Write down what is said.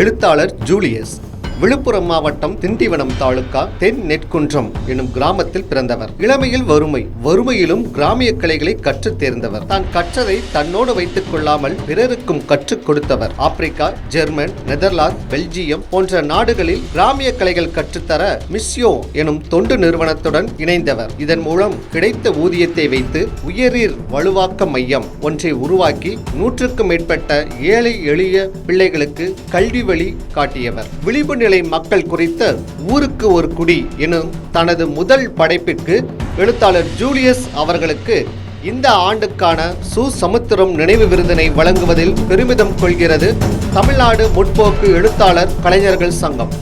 எழுத்தாளர் ஜூலியஸ். விழுப்புரம் மாவட்டம் திண்டிவனம் தாலுகா தென் நெற்குன்றம் எனும் கிராமத்தில் பிறந்தவர். இளமையில் வறுமை. வறுமையிலும் கிராமிய கலைகளை கற்றுத் தேர்ந்தவர். தான் கற்றதை தன்னோடு வைத்துக் கொள்ளாமல் பிறருக்கும் கற்றுக் கொடுத்தவர். ஆப்பிரிக்கா ஜெர்மன் நெதர்லாந்து பெல்ஜியம் போன்ற நாடுகளில் கிராமிய கலைகள் கற்றுத்தர மிஸ்யோ எனும் தொண்டு நிறுவனத்துடன் இணைந்தவர். இதன் மூலம் கிடைத்த ஊதியத்தை வைத்து உயரீர் வலுவாக்க மையம் ஒன்றை உருவாக்கி நூற்றுக்கும் மேற்பட்ட ஏழை எளிய பிள்ளைகளுக்கு கல்வி வழி காட்டியவர். விழிப்பு நிலை மக்கள் குறித்த ஊருக்கு ஒரு குடி எனும் தனது முதல் படைப்பிற்கு எழுத்தாளர் ஜூலியஸ் அவர்களுக்கு இந்த ஆண்டுக்கான சு சமுத்திரம் நினைவு விருதினை வழங்குவதில் பெருமிதம் கொள்கிறது தமிழ்நாடு முற்போக்கு எழுத்தாளர் கலைஞர்கள் சங்கம்.